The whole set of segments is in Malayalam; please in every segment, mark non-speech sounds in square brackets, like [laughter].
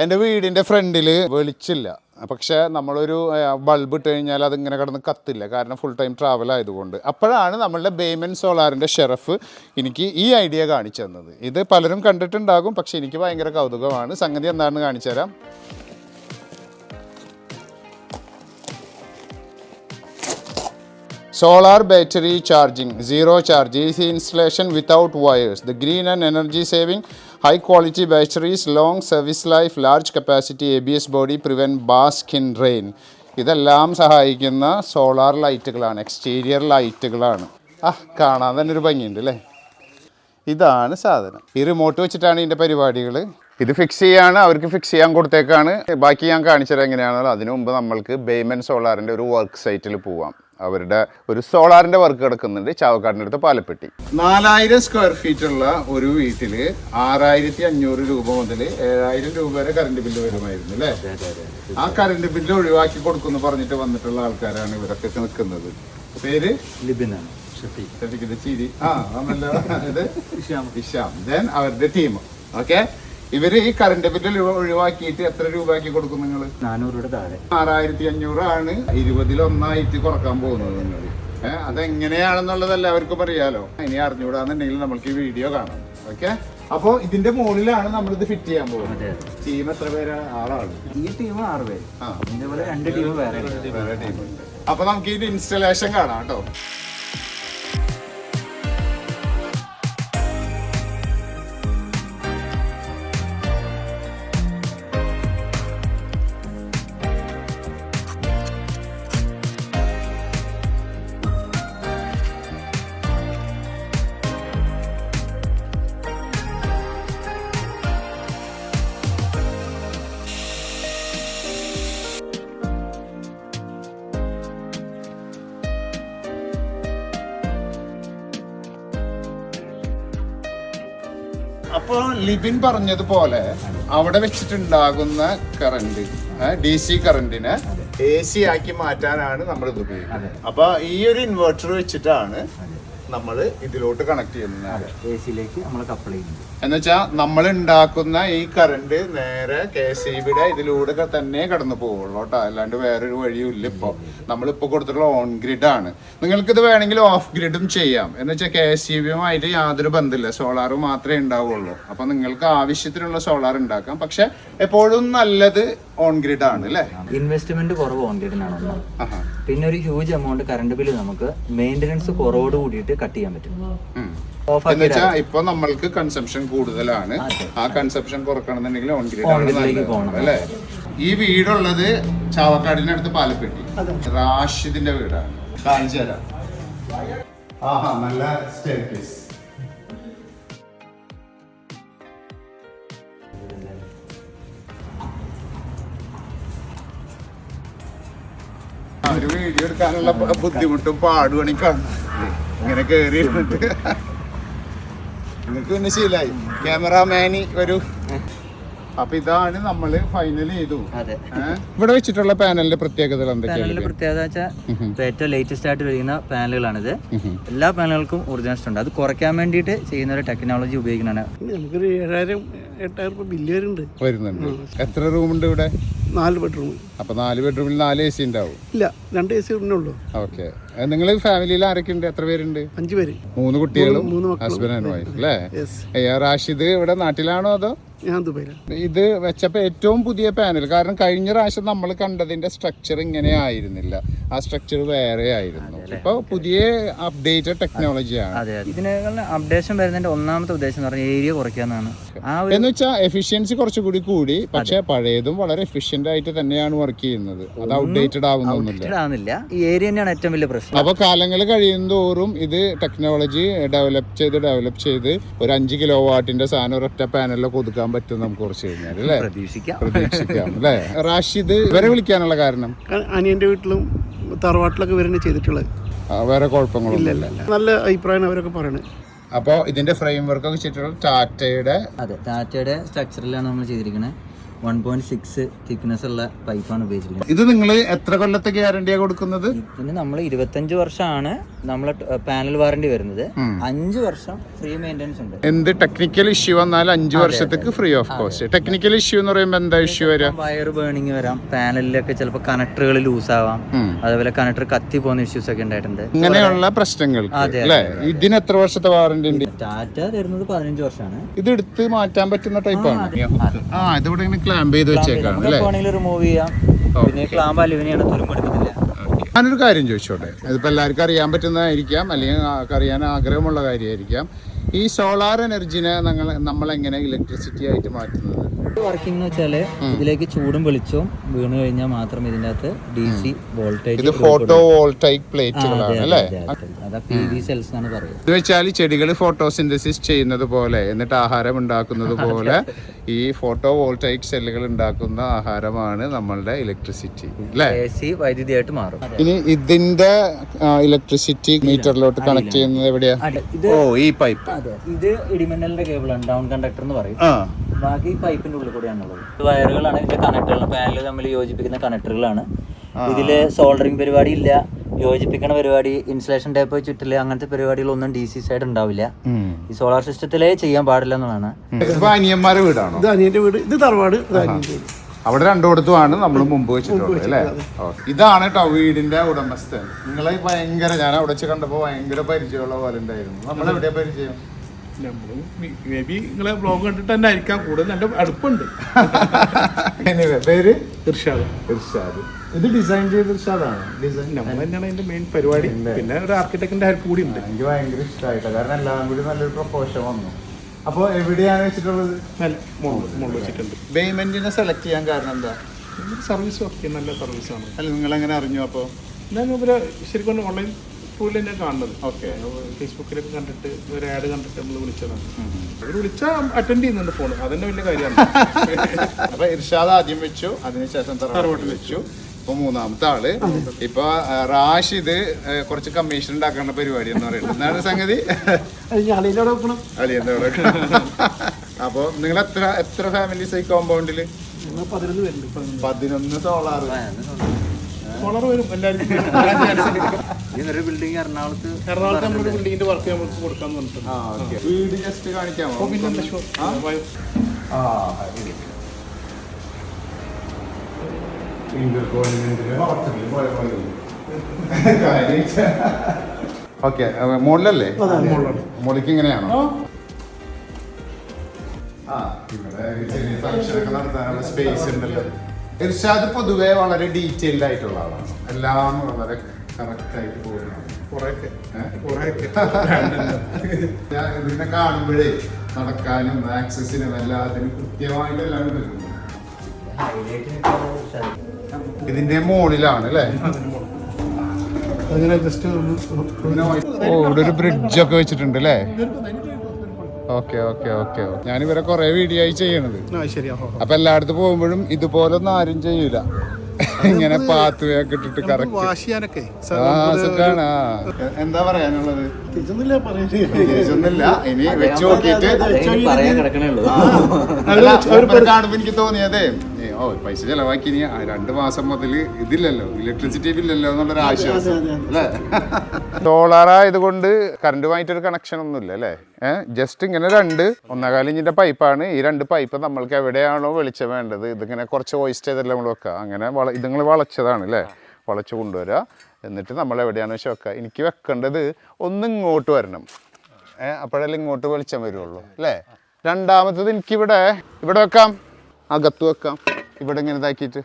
എന്റെ വീടിന്റെ ഫ്രണ്ടിൽ വെളിച്ചില്ല. പക്ഷേ നമ്മളൊരു ബൾബ് ഇട്ട് കഴിഞ്ഞാൽ അതിങ്ങനെ കിടന്ന് കത്തില്ല. കാരണം ഫുൾ ടൈം ട്രാവൽ ആയതുകൊണ്ട്. അപ്പോഴാണ് നമ്മളുടെ ബേമൻ സോളാറിന്റെ ഷെറഫ് എനിക്ക് ഈ ഐഡിയ കാണിച്ചു തന്നത്. ഇത് പലരും കണ്ടിട്ടുണ്ടാകും പക്ഷേ എനിക്ക് ഭയങ്കര കൗതുകമാണ്. സംഗതി എന്താണെന്ന് കാണിച്ചു തരാം. Battery battery zero charge charge, installation installation wires the green and energy energy saving, quality batteries long service life large capacity A B S body bar basking rain ഇതെല്ലാം സഹായിക്കുന്ന സോളാർ ലൈറ്റുകളാണ് എക്സ്റ്റീരിയർ ലൈറ്റുകളാണ് ആ കാണാൻ തന്നെ ഒരു ഭംഗിയുണ്ട് അല്ലേ ഇതാണ് സാധനം. ഈ റിമോട്ട് വെച്ചിട്ടാണ് ഇതിന്റെ പരിപാടികൾ ഇത് ഫിക്സ് ചെയ്യാണ് അവർക്ക് ഫിക്സ് ചെയ്യാൻ കൊടുത്തേക്കാണ്. ബാക്കി ഞാൻ കാണിച്ചത് എങ്ങനെയാണോ അതിനു മുമ്പ് നമ്മൾക്ക് ബേമൻ സോളാറിന്റെ ഒരു വർക്ക് സൈറ്റിൽ പോവാം. അവരുടെ ഒരു സോളാറിന്റെ വർക്ക് കിടക്കുന്നുണ്ട് ചാവക്കാടിന്റെ അടുത്ത് പാലപ്പെട്ടി. നാലായിരം സ്ക്വയർ ഫീറ്റ് ഉള്ള ഒരു വീട്ടിൽ ആറായിരത്തി അഞ്ഞൂറ് രൂപ മുതൽ ഏഴായിരം രൂപ വരെ കറണ്ട് ബില്ല് വരുമായിരുന്നു അല്ലേ? ആ കറണ്ട് ബില്ല് ഒഴിവാക്കി കൊടുക്കുന്നു പറഞ്ഞിട്ട് വന്നിട്ടുള്ള ആൾക്കാരാണ് ഇവരൊക്കെ നിൽക്കുന്നത്. പേര്? ലിബിനാണ് ചിരി. ആ നല്ല ഇത് ഇഷാം. ദെൻ അവരുടെ ടീം ഓക്കെ ഇവർ ഈ കറണ്ട് ബില്ല് ഒഴിവാക്കിയിട്ട് എത്ര രൂപയാക്കി കൊടുക്കും നിങ്ങൾ നാനൂറ് താഴെ. ആറായിരത്തി അഞ്ഞൂറാണ് ഇരുപതിലൊന്നായിട്ട് കുറയ്ക്കാൻ പോകുന്നത് നിങ്ങൾ. ഏഹ് അതെങ്ങനെയാണെന്നുള്ളത് എല്ലാവർക്കും അറിയാലോ. ഇനി അറിഞ്ഞുകൂടാന്നുണ്ടെങ്കിൽ നമ്മൾക്ക് ഈ വീഡിയോ കാണാം. ഓക്കെ അപ്പോൾ ഇതിന്റെ മുകളിലാണ് നമ്മൾ ഇത് ഫിറ്റ് ചെയ്യാൻ പോകുന്നത്. ടീം എത്ര പേരാണ് ആറാൾ. ഈ ടീം ആറ് പേര്. ആ. ഇതേപോലെ രണ്ട് ടീം. വേറെ. ടീം അപ്പൊ നമുക്ക് ഇതിന്റെ ഇൻസ്റ്റലേഷൻ കാണാം കേട്ടോ. അപ്പോൾ ലിബിൻ പറഞ്ഞതുപോലെ അവിടെ വെച്ചിട്ടുണ്ടാകുന്ന കറണ്ട് ഡി സി കറണ്ടിനെ എ സി ആക്കി മാറ്റാനാണ് നമ്മൾ ഇത് ഉപയോഗിക്കുന്നത് അപ്പൊ ഈ ഒരു ഇൻവെർട്ടർ വെച്ചിട്ടാണ് നമ്മൾ ഇതിലോട്ട് കണക്ട് ചെയ്യുന്നത് എ സിയിലേക്ക് നമ്മൾ കപ്പിൾ എന്നുവെച്ചാൽ നമ്മൾ ഉണ്ടാക്കുന്ന ഈ കറണ്ട് നേരെ കെ സി ബിയുടെ ഇതിലൂടെ തന്നെ കടന്നു പോവുള്ളൂ കേട്ടോ. അല്ലാണ്ട് വേറൊരു വഴിയും ഇല്ല ഇപ്പോൾ നമ്മളിപ്പോൾ കൊടുത്തിട്ടുള്ള ഓൺ ഗ്രിഡ് ആണ്. നിങ്ങൾക്ക് ഇത് വേണമെങ്കിൽ ഓഫ് ഗ്രിഡും ചെയ്യാം. എന്ന് വെച്ചാൽ കെ സി ബിയുമായിട്ട് യാതൊരു ബന്ധമില്ല. സോളാർ മാത്രമേ ഉണ്ടാവുള്ളൂ. അപ്പൊ നിങ്ങൾക്ക് ആവശ്യത്തിനുള്ള സോളാർ ഉണ്ടാക്കാം. പക്ഷെ എപ്പോഴും നല്ലത് ഓൺ ഗ്രിഡ് ആണ് അല്ലേ? ഇൻവെസ്റ്റ്മെന്റ് കുറവ് ഓൺ ഗ്രിഡിനാണ്. പിന്നെ ഒരു ഹ്യൂജ് എമൗണ്ട് കറണ്ട് ബില്ല് നമുക്ക് മെയിന്റനൻസ് കുറവോട് കൂടിയിട്ട് കട്ട് ചെയ്യാൻ പറ്റും. എന്ന് വെച്ചാൽ ഇപ്പൊ നമ്മൾക്ക് കൺസംഷൻ കൂടുതലാണ്. ആ കൺസംഷൻ കുറക്കണമെന്നുണ്ടെങ്കിൽ ഓൺ ഗ്രിഡ്. പോകണം. അല്ലേ? ഈ വീടുള്ളത് ചാവക്കാടിന്റെ അടുത്ത് പാലപ്പെട്ടി. റാഷിദിന്റെ വീടാണ്. കാണിച്ചു തരാം. ആഹാ നല്ല സ്റ്റെയർകേസ് ഒരു വീഡിയോ എടുക്കാനുള്ള ബുദ്ധിമുട്ടും പാടുപണി കാണും ഇങ്ങനെ കേറി ഇരുന്നിട്ട് നിങ്ങൾക്ക് പിന്നെ ശീലായി. ക്യാമറാമാനി ഒരു അപ്പൊ ഇതാണ് നമ്മൾ ഫൈനൽ ചെയ്തു. അതെ. ഇവിടെ വെച്ചിട്ടുള്ള പാനലിന്റെ പ്രത്യേകതകൾ പാനലിന്റെ എന്തൊക്കെയാണ് പ്രത്യേകത വെച്ചാൽ ഏറ്റവും ലേറ്റസ്റ്റ് ആയിട്ട് വരുന്ന പാനലുകളാണിത്. എല്ലാ പാനലുകൾക്കും ഒറിജിനൽ ഉണ്ട്. അത് കുറയ്ക്കാൻ വേണ്ടിയിട്ട് ചെയ്യുന്ന ഒരു ടെക്നോളജി ഉപയോഗിക്കുന്നതാണ്. നമുക്കൊരു ഏഴായിരം എട്ടായിരം രൂപ ബില്ല് വരുന്നുണ്ട്. വരുന്നുണ്ട്. എത്ര റൂമുണ്ട് ഉണ്ട് ഇവിടെ? നാല് ബെഡ്റൂം അപ്പൊ നാല് ബെഡ്റൂമിൽ നാല് എ സി ഉണ്ടാവും ഇല്ല രണ്ട് എ സി ഉള്ളൂ. ഓക്കെ നിങ്ങൾ ഫാമിലിയിൽ ആരൊക്കെ ഉണ്ട് എത്ര പേരുണ്ട്? അഞ്ച് പേര്. മൂന്ന് കുട്ടികളും ഹസ്ബൻഡ് അല്ലേ റാഷിദ് ഇവിടെ നാട്ടിലാണോ അതോ? ഞാൻ ദുബൈയിലാണ് ഇത് വെച്ചപ്പോൾ ഏറ്റവും പുതിയ പാനൽ കാരണം കഴിഞ്ഞ പ്രാവശ്യം നമ്മൾ കണ്ടതിന്റെ സ്ട്രക്ചർ ഇങ്ങനെ ആയിരുന്നില്ല. ആ സ്ട്രക്ചർ വേറെ ആയിരുന്നു. ഇപ്പൊ പുതിയ അപ്ഡേറ്റഡ് ടെക്നോളജിയാണ് ഇതിനേക്കാൾ അപ്ഡേഷൻ വരുന്നതിന്റെ ഒന്നാമത്തെ ഉദ്ദേശം എന്ന് പറഞ്ഞാൽ ഏരിയ കുറയ്ക്കാന്നാണ് എന്ന് വെച്ചാൽ എഫിഷ്യൻസി കുറച്ചുകൂടി കൂടി പക്ഷെ പഴയതും വളരെ എഫിഷ്യന്റ് ആയിട്ട് തന്നെയാണ് വർക്ക് ചെയ്യുന്നത്. അത് ഔട്ട്ഡേറ്റഡ് ആവുന്നൊന്നുമില്ല. ആവുന്നില്ല. ഈ ഏരിയ തന്നെയാണ് ഏറ്റവും വലിയ പ്രശ്നം. അപ്പൊ കാലങ്ങൾ കഴിയുന്തോറും ഇത് ടെക്നോളജി ഡെവലപ്പ് ചെയ്ത് ഡെവലപ്പ് ചെയ്ത് ഒരു അഞ്ച് കിലോ വാട്ടിന്റെ സാധനം ഒരൊറ്റ പാനലിലൊക്കെ ഒതുക്കാൻ പറ്റും നമുക്ക് കുറച്ച് കഴിഞ്ഞാൽ അല്ലേ? പ്രതീക്ഷിക്കാം. പ്രതീക്ഷിക്കാം അല്ലേ? റാഷിദ് ഇവരെ വിളിക്കാനുള്ള കാരണം? അനിയന്റെ വീട്ടിലും തറവാട്ടിലൊക്കെ വരുന്നത് ചെയ്തിട്ടുള്ളത്. വേറെ കുഴപ്പങ്ങളൊന്നും ഇല്ല നല്ല അഭിപ്രായമാണ് അവരൊക്കെ പറയുന്നത് അപ്പോൾ ഇതിന്റെ ഫ്രെയിം വർക്ക് ഒക്കെ ചെയ്തിട്ടുള്ള ടാറ്റയുടെ അതെ ടാറ്റയുടെ സ്ട്രക്ചറിലാണ് നമ്മൾ ചെയ്തിരിക്കുന്നത് വൺ പോയിന്റ് സിക്സ് തിക്നെസ് ഉള്ള പൈപ്പാണ് ഉപയോഗിച്ചിരിക്കുന്നത്. ഇത് നിങ്ങൾ എത്ര കൊല്ലത്തെ ഗ്യാരണ്ടിയാണ് കൊടുക്കുന്നത്? ഇതിന് നമ്മൾ ഇരുപത്തഞ്ച് വർഷമാണ് നമ്മൾ പാനൽ വാറണ്ടി വരുന്നത്. അഞ്ച് വർഷം ഫ്രീ മെയിന്റെനൻസ് ഉണ്ട്. എന്ത് ടെക്നിക്കൽ ഇഷ്യൂ വന്നാൽ അഞ്ച് വർഷത്തേക്ക് free of cost technical issue എന്ന് പറയുമ്പോൾ എന്താ ഇഷ്യൂ വരാം? വയർ ബേണിങ് വരാം. പാനലിലൊക്കെ ചിലപ്പോൾ കണക്ടറുകൾ ലൂസ് ആവാം. അതുപോലെ കണക്ടർ കത്തി പോകുന്ന ഇഷ്യൂസ് ഒക്കെ ഉണ്ടായിട്ടുണ്ട്. ഇങ്ങനെയുള്ള പ്രശ്നങ്ങൾ ഇതിന് എത്ര വർഷത്തെ വാറണ്ടി ഉണ്ട്? ടാറ്റ തരുന്നത് പതിനഞ്ച് വർഷമാണ്. ഇത് എടുത്ത് മാറ്റാൻ പറ്റുന്ന ടൈപ്പാണ് ആ ഇതിവിടെ ക്ലാമ്പ് ചെയ്ത് വെച്ചേക്കാണ് അല്ലേ? വേണമെങ്കിൽ റിമൂവ് ചെയ്യാം. പിന്നെ ക്ലാമ്പ് അലുവിനെയാണ് തുരുമ്പെടുക്കത്തില്ല ഞാനൊരു കാര്യം ചോദിച്ചോട്ടെ? ഇതിപ്പോൾ എല്ലാവർക്കും അറിയാൻ പറ്റുന്നതായിരിക്കാം അല്ലെങ്കിൽ അറിയാൻ ആഗ്രഹമുള്ള കാര്യമായിരിക്കാം. ഈ സോളാർ എനർജിനെ ഞങ്ങൾ നമ്മൾ എങ്ങനെ ഇലക്ട്രിസിറ്റി ആയിട്ട് മാറ്റുന്നത്? വർക്കിംഗ് എന്ന് വെച്ചാൽ ഇതിലേക്ക് ചൂടും വെളിച്ചവും വീണ് കഴിഞ്ഞാൽ മാത്രം ഇതിന്റെ അകത്ത് ഡി സി വോൾട്ടേജ് ഇത് ഫോട്ടോ വോൾട്ടൈക് പ്ലേറ്റുകളാണ് അല്ലേ? ഇത് വെച്ചാൽ ചെടികൾ ഫോട്ടോസിന്തസിസ് ചെയ്യുന്നത് പോലെ എന്നിട്ട് ആഹാരം ഉണ്ടാക്കുന്നത് പോലെ ഈ ഫോട്ടോ വോൾട്ടൈക് സെല്ലുകൾ ഉണ്ടാക്കുന്ന ആഹാരമാണ് നമ്മളുടെ ഇലക്ട്രിസിറ്റി അല്ലേ? വൈദ്യുതിയായിട്ട് മാറും. ഇനി ഇതിന്റെ ഇലക്ട്രിസിറ്റി മീറ്ററിലോട്ട് കണക്ട് ചെയ്യുന്നത് എവിടെയാ? അതെ, ഓ ഈ പൈപ്പ് അതെ ഇത് ഇടിമിന്നലിന്റെ ആണ് ഡൗൺ കണ്ടക്ടർ എന്ന് പറയും. ആ. ബാക്കി പൈപ്പിന്റെ ഉള്ളിൽ കൂടെയാണുള്ളത് വയറുകളാണ് ഇതിന്റെ കണക്ടറുകൾ പാനൽ തമ്മിൽ യോജിപ്പിക്കുന്ന കണക്ടറുകളാണ് ഇതിൽ സോൾഡറിങ് പരിപാടി ഇല്ല. യോജിപ്പിക്കണ പരിപാടി ഇൻസുലേഷൻ ടേപ്പ് ചുറ്റിൽ അങ്ങനത്തെ പരിപാടികളൊന്നും ഡി സി സൈഡ് ഉണ്ടാവില്ല. ഈ സോളാർ സിസ്റ്റത്തിലേ ചെയ്യാൻ പാടില്ല എന്നുള്ളതാണ്. അനിയന്മാരെ വീടാണോ? ഇത് അനിയന്റെ വീട്. ഇത് തറവാട് അനിയന്റെ വീട്. അവിടെ രണ്ടിടത്തുമാണ് നമ്മൾ മുമ്പ് വെച്ചിട്ടുള്ളത് അല്ലേ? ഇതാണ് കേട്ടോ വീടിന്റെ ഉടമസ്ഥൻ. നിങ്ങളെ ഭയങ്കര ഞാൻ അവിടെ വെച്ച് കണ്ടപ്പോ ഭയങ്കര പരിചയമുള്ള പോലെ ഉണ്ടായിരുന്നു. നമ്മൾ എവിടെയാ പരിചയം? നമ്മളും മേ ബി നിങ്ങളെ ബ്ലോഗ് കണ്ടിട്ട് തന്നെ ആയിരിക്കാം. കൂടുതൽ എന്റെ അടുപ്പുണ്ട്. [laughs] പേര്? ഇർഷാദ്. ഇർഷാദ്. ഇത് ഡിസൈൻ ചെയ്ത ഇർഷാദാണ്? ഡിസൈൻ നമ്മൾ തന്നെയാണ് അതിന്റെ മെയിൻ പരിപാടി. പിന്നെ ഒരു ആർക്കിടെക്ടിന്റെ ഹെൽപ്പ് കൂടി ഉണ്ട്. എനിക്ക് ഭയങ്കര ഇഷ്ടമായിട്ടോ കാരണം എല്ലാം കൂടി നല്ലൊരു പ്രപ്പോഷൻ വന്നു. അപ്പോൾ എവിടെയാണ് വെച്ചിട്ടുള്ളത്? മുകളിൽ മുകളിൽ വെച്ചിട്ടുണ്ട്. പേയ്മെന്റിനെ സെലക്ട് ചെയ്യാൻ കാരണം എന്താ? സർവീസ് ഓക്കെ നല്ല സർവീസാണ് അല്ല നിങ്ങൾ എങ്ങനെ അറിഞ്ഞു അപ്പോൾ ഞാൻ ഇവരെ ശരിക്കും ഓൺലൈൻ ത്രൂവിൽ തന്നെ കാണുന്നത്. ഓക്കെ ഫേസ്ബുക്കിലൊക്കെ കണ്ടിട്ട് ഒരു ആഡ് കണ്ടിട്ട് നമ്മൾ വിളിച്ചതാണ്. അവർ വിളിച്ചാൽ അറ്റൻഡ് ചെയ്യുന്നുണ്ട് ഫോൺ അതന്നെ വലിയ കാര്യമാണ്. [laughs] അപ്പൊ ഇർഷാദ് ആദ്യം വെച്ചു അതിനുശേഷം തറവാട്ടിൽ വെച്ചു. ഇപ്പൊ മൂന്നാമത്തെ ആൾ. ഇപ്പൊ റാഷിദ് കുറച്ച് കമ്മീഷൻ ഉണ്ടാക്കേണ്ട പരിപാടി എന്ന് പറയുന്നത്. എന്താണ് സംഗതി? അളിയന്റെ അവിടെ അപ്പൊ നിങ്ങൾ എത്ര എത്ര ഫാമിലീസ് ഈ കോമ്പൗണ്ടിൽ പതിനൊന്ന് പേരുണ്ട് സോളർ വരും എല്ലാവർക്കും [laughs] ഒരു ബിൽഡിംഗ് എറണാകുളത്ത് എറണാകുളത്ത് നമ്മളൊരു ബിൽഡിങ്ങിന്റെ വർക്ക് നമുക്ക് കൊടുക്കാന്ന് പറഞ്ഞിട്ടുണ്ട്. ആ ഓക്കെ വീട് ജസ്റ്റ് കാണിക്കാമോ? പിന്നെ. ഓക്കെ മുകളിലല്ലേ മുകളിലേക്ക് ഇങ്ങനെയാണോ? ആ. ഇവിടെ ചെറിയ function ഒക്കെ നടത്താനുള്ള സ്പേസ് ഉണ്ടല്ലോ. ഇർഷാദ് പൊതുവെ വളരെ ഡീറ്റെയിൽഡ് ആയിട്ടുള്ള ആളാണ്. എല്ലാം വളരെ കറക്റ്റ് ആയിട്ട് പോകുന്നതാണ് കുറേയൊക്കെ. ഏഹ്? കുറേയൊക്കെ. [laughs] ഞാൻ ഇതിനെ കാണുമ്പോഴേ നടക്കാനും ആക്സസിനും എല്ലാത്തിനും കൃത്യമായിട്ട് എല്ലാം കിട്ടുന്നു ഇതിന്റെ മുകളിലാണ് അല്ലേ? അങ്ങനെ ജസ്റ്റ് ഓ ഇവിടെ ഒരു ബ്രിഡ്ജ് ഒക്കെ വെച്ചിട്ടുണ്ട് അല്ലേ? Okay okay okay. ഞാൻ ഇവരെ കുറെ വീഡിയോ ആയി ചെയ്യണത്. അപ്പൊ എല്ലായിടത്തും പോകുമ്പോഴും ഇതുപോലൊന്നും ആരും ചെയ്യൂല. ഇങ്ങനെ പാത്ത് ഒക്കെ ഇട്ടിട്ട് കറക്റ്റ് സുഖാണ് എന്താ പറയാനുള്ളത്? തിരിച്ചൊന്നുമില്ല ഇനി വെച്ച് നോക്കിയിട്ട് കാണുമ്പോ എനിക്ക് തോന്നിയതേ ഏ, ഓ പൈസ ചെലവാക്കി ഇനി രണ്ട് മാസം മുതൽ ഇതില്ലല്ലോ ഇലക്ട്രിസിറ്റി ബില്ലല്ലോ എന്നുള്ളൊരു ആശ്വാസം. അല്ലേ? സോളാർ ആയതുകൊണ്ട് കറണ്ടുമായിട്ടൊരു കണക്ഷൻ ഒന്നുമില്ല അല്ലേ? ഏഹ് ജസ്റ്റ് ഇങ്ങനെ രണ്ട് ഒന്നേകാൽ ഇഞ്ചിന്റെ പൈപ്പാണ് ഈ രണ്ട് പൈപ്പ് നമ്മൾക്ക് എവിടെയാണോ വെളിച്ചം വേണ്ടത് ഇതിങ്ങനെ കുറച്ച് ഓയിസ്റ്റ് ചെയ്തല്ലേ നമ്മൾ വെക്കുക അങ്ങനെ വള ഇതുങ്ങൾ വളച്ചതാണ് അല്ലേ? വളച്ച് കൊണ്ടുവരിക എന്നിട്ട് നമ്മൾ എവിടെയാണോ വെച്ച് വെക്കുക എനിക്ക് വെക്കേണ്ടത് ഒന്ന് ഇങ്ങോട്ട് വരണം. ഏഹ് അപ്പോഴല്ലേ ഇങ്ങോട്ട് വെളിച്ചം വരുള്ളൂ അല്ലേ? രണ്ടാമത്തത് എനിക്കിവിടെ ഇവിടെ വെക്കാം. അകത്ത് വെക്കാം. ഇവിടെ ഇങ്ങനെ ഇതാക്കിയിട്ട്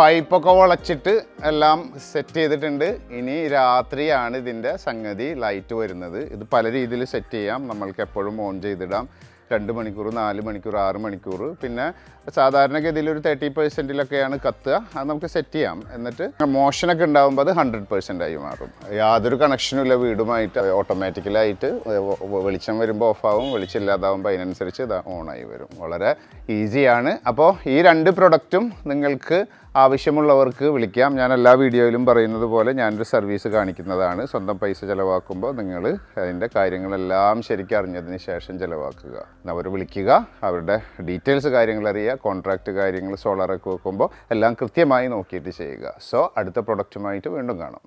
പൈപ്പൊക്കെ വളച്ചിട്ട് എല്ലാം സെറ്റ് ചെയ്തിട്ടുണ്ട്. ഇനി രാത്രിയാണ് ഇതിന്റെ സംഗതി. ലൈറ്റ് വരുന്നത്. ഇത് പല രീതിയിൽ സെറ്റ് ചെയ്യാം. നമ്മൾക്ക് എപ്പോഴും ഓൺ ചെയ്തിടാം. രണ്ട് മണിക്കൂർ നാല് മണിക്കൂർ ആറ് മണിക്കൂർ. പിന്നെ സാധാരണഗതിയിൽ ഒരു തേർട്ടി പെർസെന്റിലൊക്കെയാണ് കത്തുക. അത് നമുക്ക് സെറ്റ് ചെയ്യാം. എന്നിട്ട് മോഷനൊക്കെ ഉണ്ടാകുമ്പോൾ അത് ഹൺഡ്രഡ് പെർസെന്റ് ആയി മാറും. യാതൊരു കണക്ഷനും ഇല്ല. വീടുമായിട്ട് ഓട്ടോമാറ്റിക്കലായിട്ട് വെളിച്ചം വരുമ്പോൾ ഓഫാവും വെളിച്ചം ഇല്ലാതാവുമ്പോൾ അതിനനുസരിച്ച് ഇത് ഓണായി വരും. വളരെ ഈസിയാണ് അപ്പോൾ ഈ രണ്ട് പ്രൊഡക്റ്റും നിങ്ങൾക്ക് ആവശ്യമുള്ളവർക്ക് വിളിക്കാം. ഞാൻ എല്ലാ വീഡിയോയിലും പറയുന്നത് പോലെ ഞാനൊരു സർവീസ് കാണിക്കുന്നതാണ്. സ്വന്തം പൈസ ചിലവാക്കുമ്പോൾ നിങ്ങൾ അതിന്റെ കാര്യങ്ങളെല്ലാം ശരിക്കും അറിഞ്ഞതിന് ശേഷം ചിലവാക്കുക. അവർ വിളിക്കുക അവരുടെ ഡീറ്റെയിൽസ് കാര്യങ്ങൾ അറിയുക കോൺട്രാക്റ്റ് കാര്യങ്ങൾ സോളറൊക്കെ വെക്കുമ്പോൾ എല്ലാം കൃത്യമായി നോക്കിയിട്ട് ചെയ്യുക. സോ അടുത്ത പ്രൊഡക്റ്റുമായിട്ട് വീണ്ടും കാണാം.